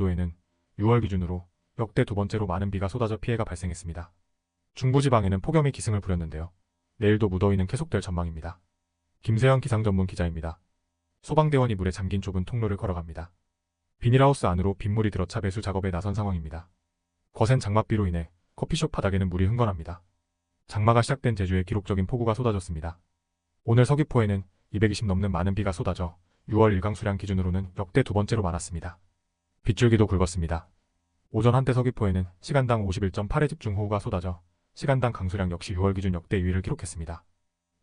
도에는 6월 기준으로 역대 두 번째로 많은 비가 쏟아져 피해가 발생했습니다. 중부지방에는 폭염이 기승을 부렸는데요. 내일도 무더위는 계속될 전망입니다. 김세현 기상 전문 기자입니다. 소방대원이 물에 잠긴 좁은 통로를 걸어갑니다. 비닐하우스 안으로 빗물이 들어차 배수 작업에 나선 상황입니다. 거센 장맛비로 인해 커피숍 바닥에는 물이 흥건합니다. 장마가 시작된 제주에 기록적인 폭우가 쏟아졌습니다. 오늘 서귀포에는 220 넘는 많은 비가 쏟아져 6월 일강 수량 기준으로는 역대 두 번째로 많았습니다. 빗줄기도 굵었습니다. 오전 한때 서귀포에는 시간당 51.8의 집중호우가 쏟아져 시간당 강수량 역시 6월 기준 역대 2위를 기록했습니다.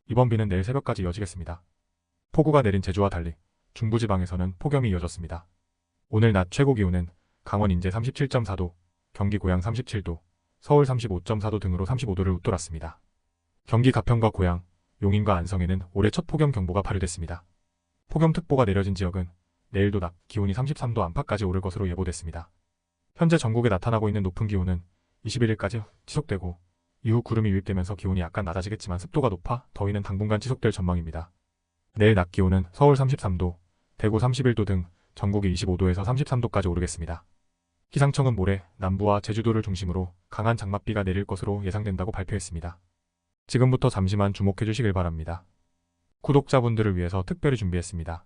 이번 비는 내일 새벽까지 이어지겠습니다. 폭우가 내린 제주와 달리 중부지방에서는 폭염이 이어졌습니다. 오늘 낮 최고 기온은 강원 인제 37.4도, 경기 고양 37도, 서울 35.4도 등으로 35도를 웃돌았습니다. 경기 가평과 고양, 용인과 안성에는 올해 첫 폭염 경보가 발효됐습니다. 폭염특보가 내려진 지역은 내일도 낮 기온이 33도 안팎까지 오를 것으로 예보됐습니다. 현재 전국에 나타나고 있는 높은 기온은 21일까지 지속되고 이후 구름이 유입되면서 기온이 약간 낮아지겠지만 습도가 높아 더위는 당분간 지속될 전망입니다. 내일 낮 기온은 서울 33도, 대구 31도 등 전국이 25도에서 33도까지 오르겠습니다. 기상청은 모레 남부와 제주도를 중심으로 강한 장맛비가 내릴 것으로 예상된다고 발표했습니다. 지금부터 잠시만 주목해 주시길 바랍니다. 구독자분들을 위해서 특별히 준비했습니다.